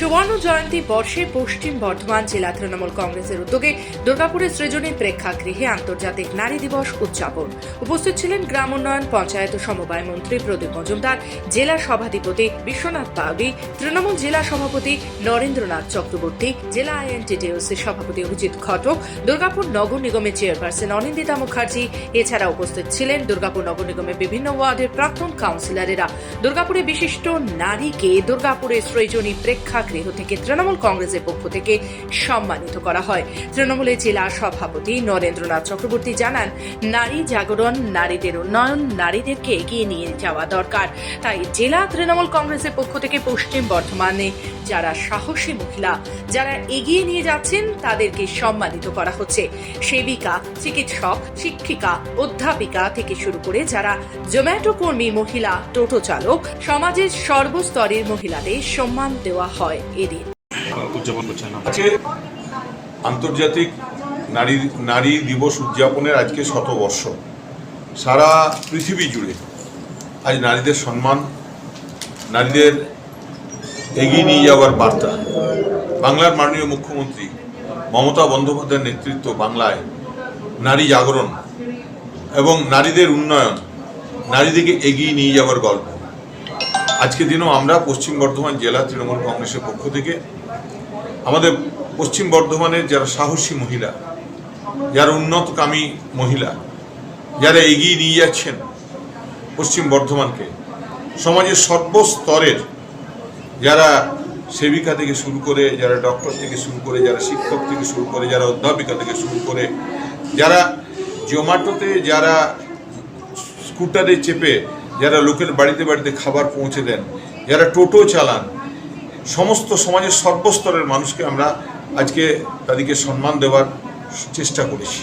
সুবর্ণ জয়ন্তী বর্ষে পশ্চিম বর্ধমান জেলা তৃণমূল কংগ্রেসের উদ্যোগে দুর্গাপুরের সৃজনী প্রেক্ষাগৃহে আন্তর্জাতিক নারী দিবস উদযাপন। উপস্থিত ছিলেন গ্রাম উন্নয়ন পঞ্চায়েত সমবায় মন্ত্রী প্রদীপ মজুমদার, জেলা সভাধিপতি বিশ্বনাথ বাউরি তৃণমূল জেলা সভাপতি নরেন্দ্রনাথ চক্রবর্তী, জেলা আইএনটিটিউসির সভাপতি অভিজিৎ ঘটক, দুর্গাপুর নগর নিগমের চেয়ারপারসন অনিন্দিতা মুখার্জি। এছাড়া উপস্থিত ছিলেন দুর্গাপুর নগর নিগমের বিভিন্ন ওয়ার্ডের প্রাক্তন কাউন্সিলরেরা। দুর্গাপুরে বিশিষ্ট নারীকে দুর্গাপুরের সৃজনী প্রেক্ষাগৃহ থেকে তৃণমূল কংগ্রেসের পক্ষ থেকে সম্মানিত করা হয়। তৃণমূলের জেলা সভাপতি নরেন্দ্রনাথ চক্রবর্তী জানান, নারী জাগরণ, নারীদের উন্নয়ন, নারীদেরকে এগিয়ে নিয়ে যাওয়া দরকার। তাই জেলা তৃণমূল কংগ্রেসের পক্ষ থেকে পশ্চিম বর্ধমানে যারা সাহসী মহিলা, যারা এগিয়ে নিয়ে যাচ্ছেন, তাদেরকে সম্মানিত করা হচ্ছে। সেবিকা, চিকিৎসক, শিক্ষিকা, অধ্যাপিকা থেকে শুরু করে যারা জোম্যাটো কর্মী মহিলা, টোটো চালক, সমাজের সর্বস্তরের মহিলাদের সম্মান দেওয়া হয় এদিন উদযাপন করছেন আজকে আন্তর্জাতিক নারী নারী দিবস উদযাপনের আজকে শতবর্ষ। সারা পৃথিবী জুড়ে আজ নারীদের সম্মান, নারীদের এগিয়ে নিয়ে যাওয়ার বার্তা। বাংলার মাননীয় মুখ্যমন্ত্রী মমতা বন্দ্যোপাধ্যায়ের নেতৃত্ব বাংলায় নারী জাগরণ এবং নারীদের উন্নয়ন, নারীদেরকে এগিয়ে নিয়ে যাওয়ার গল্প। আজকে দিনও আমরা পশ্চিম বর্ধমান জেলা তৃণমূল কংগ্রেসের পক্ষ থেকে আমাদের পশ্চিম বর্ধমানের যারা সাহসী মহিলা, যারা উন্নতকামী মহিলা, যারা এগিয়ে নিয়ে যাচ্ছেন পশ্চিম বর্ধমানকে, সমাজের সর্বস্তরের যারা সেবিকা থেকে শুরু করে, যারা ডক্টর থেকে শুরু করে, যারা শিক্ষক থেকে শুরু করে, যারা অধ্যাপিকা থেকে শুরু করে, যারা জোম্যাটোতে যারা স্কুটারে চেপে যারা লোকের বাড়িতে বাড়িতে খাবার পৌঁছে দেন, যারা টোটো চালান, সমস্ত সমাজের সর্বস্তরের মানুষকে আমরা আজকে তাদেরকে সম্মান দেওয়ার চেষ্টা করেছি।